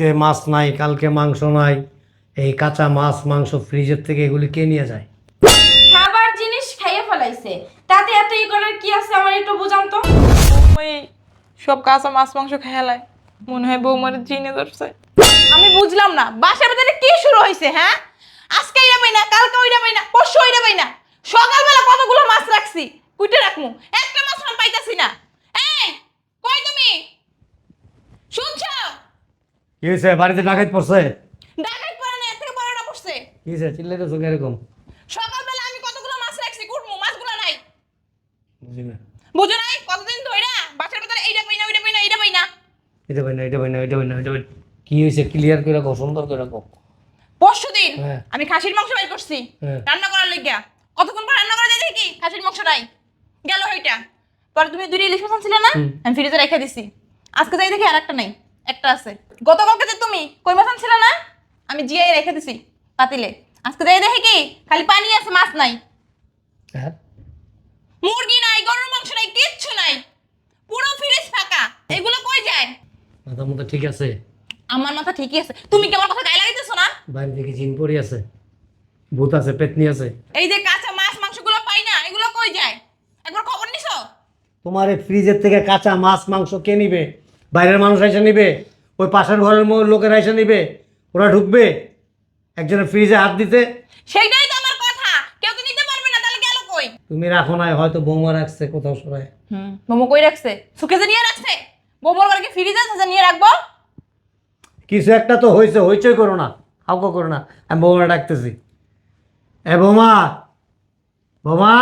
আজকে মাছ নাই কালকে মাংস নাই এই কাঁচা মাছ মাংস ফ্রিজের থেকে এগুলি কে নিয়ে যায়? খাবার জিনিস খাইয়ে ফেলাইছে। তাতে এত ই করার কি আছে আমার একটু বুঝান তো? ওই সব কাঁচা মাছ মাংস খেলায় মনে হয় বৌমার জিনে ধরছে। আমি বুঝলাম না বাসার ভিতরে কি শুরু হয়েছে হ্যাঁ? আজকে এটা পাই না কালকে ওইটা পাই না পরশু ওইটা পাই না সকালবেলা কতগুলো মাছ রাখছি? কুইটে রাখমু। একটা মাছ পাইতাছি না। এই কই তুমি? কি হয়েছে? বাড়িতে ডাকাত পড়ছে? ডাকাত পড়ে না এর থেকে বড়টা পড়ছে। কি হয়েছে? চিল্লাইতেছো এরকম? সকালবেলা আমি কতগুলো মাছ রাখছি কুটমু মাছগুলো নাই। বুঝি না। বুঝো নাই? কতদিন ধইরা বাসার ভিতরে এইটা পাই না ওইটা পাই না এইটা পাই না। এটা পাই না এটা পাই না এটা পাই না এটা পাই কি হয়েছে? ক্লিয়ার করে রাখো সুন্দর করে রাখো পরশু দিন হ্যাঁ। আমি খাসির মাংস বের করছি হ্যাঁ। রান্না করার লাগিয়া। কতক্ষণ পর রান্না করে দেখি? খাসির মাংসটাই গেল ওইটা পরে তুমি দুইটা ইলিশ মাছ আনছিলে না? আমি ফ্রিজে রেখে দিছি। আজকে যাই দেখি আর একটা নাই একটা আছে। গতকালকে যে তুমি কই মাছ আনছিলে না? আমি জিয়াই রেখে দিছি পাতিলে। আজকে যাই দেখি কি খালি পানি আছে মাছ নাই। হ্যাঁ। মুরগি নাই গরুর মাংস নাই কিচ্ছু নাই। পুরো ফ্রিজ ফাঁকা। এগুলো কই যায়? মাথা মতো ঠিক আছে? আমার মাথা ঠিকই আছে। তুমি কি আমার কথা গায়ে লাগাইতেছো না? বাড়ি থেকে জিন পরি আছে। ভূত আছে পেতনি আছে। এই যে কাঁচা মাছ মাংসগুলো পাই না এগুলো কই যায়? একবার খবর নিছো? তোমার এই ফ্রিজের থেকে কাঁচা মাছ মাংস কে নিবে? বাইরের মানুষ এসে নিবে? ওই পাশের ঘরের লোকেরা এসে নিবে ওরা ঢুকবে একজনের ফ্রিজে হাত দিতে। সেইটাই তো আমার কথা। কেউ তো নিতে পারবে না? তাহলে গেল কই? তুমি রাখো নাই হয়তো বৌমা রাখছে কোথাও সরায়। হুম মোমো কই রাখছে? সুখেজে নিয়ে রাখছে? বোমর ঘরে কি ফ্রিজ আছে নিয়ে রাখব? কিছু একটা তো হয়েছে হইচই করো না হাউকা করো না আমি বৌমা ডাকতেছি। এ বৌমা বৌমা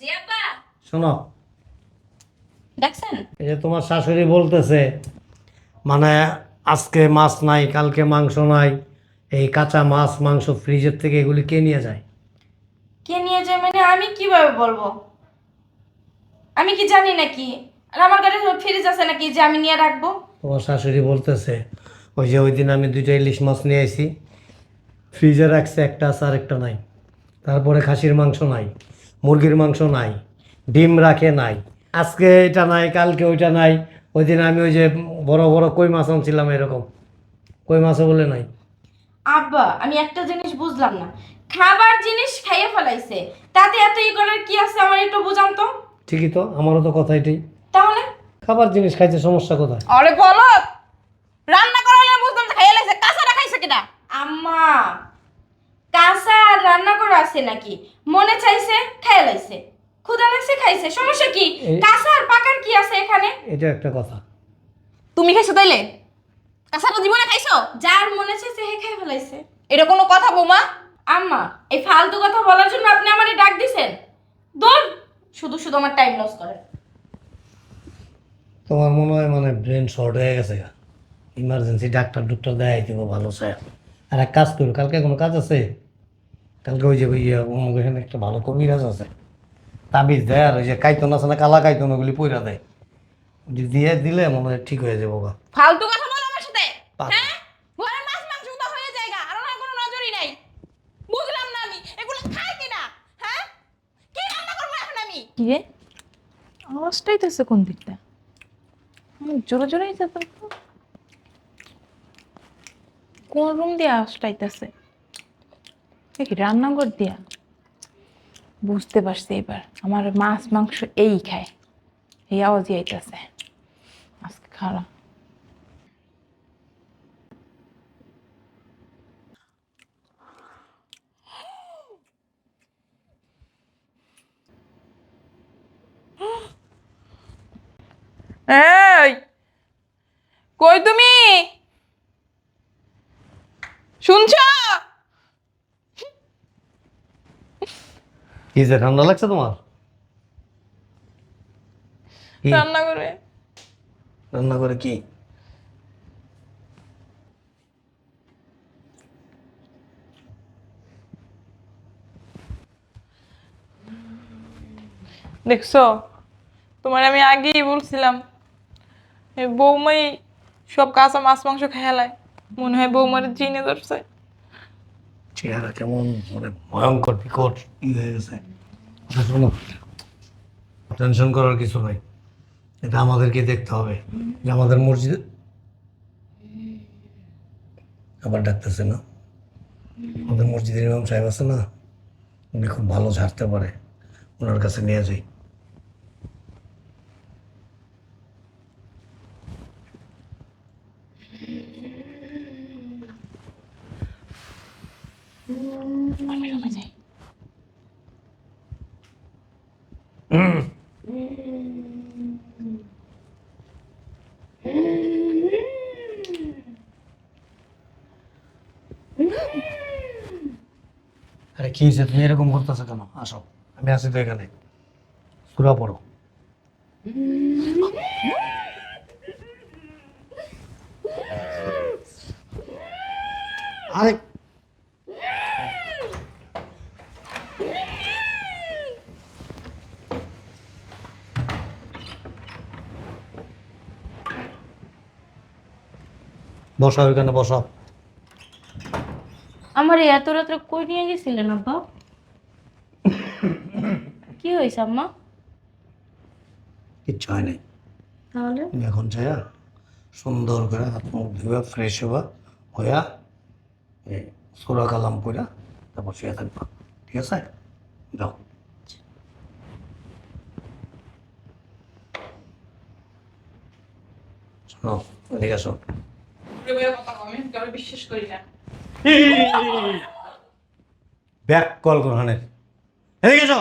জি আব্বা শোনো। দেখছেন এই যে তোমার শাশুড়ি বলতেছে মানে আজকে মাছ নাই কালকে মাংস নাই এই কাঁচা মাছ মাংস ফ্রিজের থেকে এগুলি কে নিয়ে যায়? কে নিয়ে যায় মানে আমি কীভাবে বলব? আমি কি জানি নাকি? আর আমার কাছে ফ্রিজ আছে নাকি যে আমি নিয়ে রাখব? তোমার শাশুড়ি বলতেছে ওই যে ওই দিন আমি দুইটা ইলিশ মাছ নিয়ে আইছি ফ্রিজে রাখছে একটা আছে আর একটা নাই। তারপরে খাসির মাংস নাই মুরগির মাংস নাই ডিম রাখে নাই আজকে এটা নাই কালকে ওইটা নাই ওই দিন আমি ওই যে বড় বড় কই মাছ আনছিলাম এরকম। কই মাছও বলে নাই। আব্বা আমি একটা জিনিস বুঝলাম না। খাবার জিনিস খাইয়ে ফেলাইছে। তাতে এত ই করার কি আছে আমার একটু বুঝান তো? ঠিকই তো আমারও তো কথা এটাই। তাহলে? খাবার জিনিস খাইতে সমস্যা কোথায়? আরে বলো! রান্না করা হলে বুঝতাম যে খাইয়ে লাগছে কাঁচাটা খাইছে কিনা? আম্মা কাঁচা আর রান্না করা আছে নাকি? মনে চাইছে খেয়ে লাইছে। ক্ষুদা লাগছে খাইছে। সমস্যা কি? কাঁচা আর পাকার কি আছে এখানে? এটা একটা কথা। তুমি খাইছো তাইলে? কাঁচাটা জীবনে খাইছো? যার মনে চাইছে হে খেয়ে ফেলাইছে এটা কোনো কথা বৌমা। আম্মা এই ফালতু কথা বলার জন্য আপনি আমারে ডাক দিছেন। দূর শুধু শুধু আমার টাইম লস করে। তোমার মনে হয় মানে ব্রেন শর্ট হয়ে গেছে ইমার্জেন্সি ডাক্তার ডুক্তার দেখাই দিব ভালো স্যার আর এক কাজ করো কালকে কোনো কাজ আছে? কালকে ওই যে ওই ইয়ে, অমুক একটা ভালো কবিরাজ আছে। তাবিজ দেয় আর ওই যে কাইতন আছে না কালা কাইতন ওগুলি পইরা দেয়। দিয়ে দিলে মনে হয় ঠিক হয়ে যাব গা ফালতু কথা বলো আমার সাথে। হ্যাঁ? ঘরে মাছ মাংস তো হয়ে আর ওনার কোনো নজরই নাই। বুঝলাম না আমি এগুলো খায় কিনা? হ্যাঁ? কি রান্না করব এখন আমি? কি রে? আওয়াজটাই তো কোন দিকটা? জোরে জোরে যেত কোন রুম দিয়ে আওয়াজটা আইতেছে কি রান্নাঘর দিয়া। বুঝতে পারছি এবার আমার মাছ মাংস এই খায় এই আওয়াজই আইতেছে। আজকে খারাপ। এই কই তুমি? শুনছ? কি যে ঠান্ডা লাগছে তোমার? রান্না করে রান্না করে কি? দেখছ? তোমার আমি আগেই বলছিলাম বৌমাই সব কাঁচা মাছ মাংস খেলায়। মনে হয় বৌমার জিনে ধরছে। চেহারা কেমন মানে ভয়ঙ্কর বিকট ই হয়ে গেছে। আচ্ছা, টেনশন করার কিছু নাই। এটা আমাদেরকে দেখতে হবে। যে আমাদের মসজিদ আবার ডাকতেছে না। আমাদের মসজিদের ইমাম সাহেব আছে না উনি খুব ভালো ঝাড়তে পারে। ওনার কাছে নিয়ে যাই। আরে কি হয়েছে? তুমি এরকম করতেছো কেন? আসো, আমি আছি তো এখানে। সুরা পড়ো। আরে, বসা ওইখানে বসা। আমার এই এত রাত্রে কই নিয়ে গেছিলেন আব্বা? কি হয়েছে আম্মা? কিচ্ছু হয় নাই। তাহলে? তুমি এখন যাইয়া সুন্দর করে হাত মুখ ধুয়ে ফ্রেশ হবা হইয়া এই সুরা কালাম কইরা তারপর শুয়ে থাকবা। ঠিক আছে? যাও। শোনো এদিকে আসো। বিশ্বাস করি না। ব্যাক কল করহানের এদিকে এসো।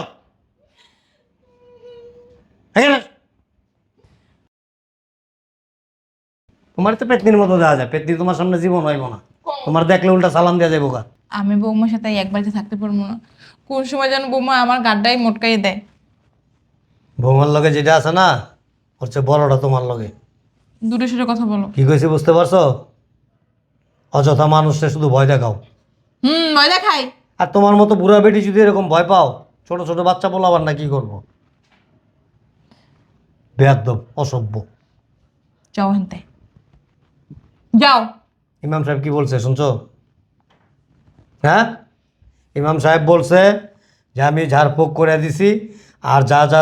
এসো। তোমার তো পেতনির মতো দেওয়া যায়। পেতনি তোমার সামনে জীবন হইব না। তোমার দেখলে উল্টা সালাম দেওয়া যাব গা। আমি বৌমার সাথে এক বাড়িতে থাকতে পারব না। কোন সময় যেন বৌমা আমার গাড্ডাই মোটকাই দেয়। বৌমার লগে যেটা আছে না হচ্ছে বড়টা তোমার লগে। দূরে সরে কথা বলো। কি কইছি বুঝতে পারছ? অযথা মানুষে শুধু ভয় দেখাও। হুম ভয় দেখাই। আর তোমার মতো বুড়া বেটি যদি এরকম ভয় পাও ছোট ছোট বাচ্চা বলো আবার না কি করব? বেয়াদব অসভ্য। যাও হেনতে যাও। ইমাম সাহেব কি বলছে শুনছো? হ্যাঁ? ইমাম সাহেব বলছে যে আমি ঝাড়ফুঁক করে দিছি আর যা যা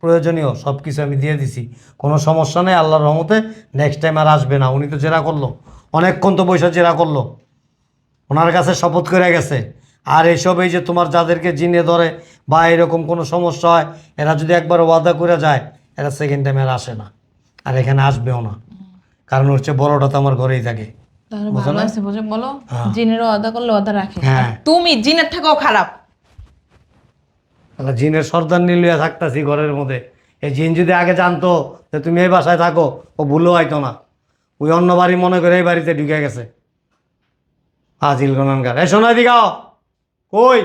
প্রয়োজনীয় সব কিছু আমি দিয়ে দিছি। কোনো সমস্যা নেই আল্লাহর রহমতে নেক্সট টাইম আর আসবে না। উনি তো জেরা করল। অনেকক্ষণ তো বৈশা জেরা করল। ওনার কাছে শপথ করে গেছে। আর এইসব এই যে তোমার যাদেরকে জিনে ধরে বা এরকম কোনো সমস্যা হয় এরা যদি একবার ওয়াদা করে যায় এরা সেকেন্ড টাইম আর আসে না। আর এখানে আসবেও না। কারণ হচ্ছে বড়টা তো আমার ঘরেই থাকে। বলো হ্যাঁ। জিনেরও করলে রাখে। হ্যাঁ। তুমি জিনের থেকেও খারাপ। তাহলে জিনের সর্দার নিলিয়া থাকতাছি ঘরের মধ্যে। এই জিন যদি আগে জানতো যে তুমি এই বাসায় থাকো ও ভুলও হয়তো না। ওই অন্য বাড়ি মনে করে এই বাড়িতে ঢুকে গেছে। হাজিল গণানকার এ শোনা দিঘাও কই?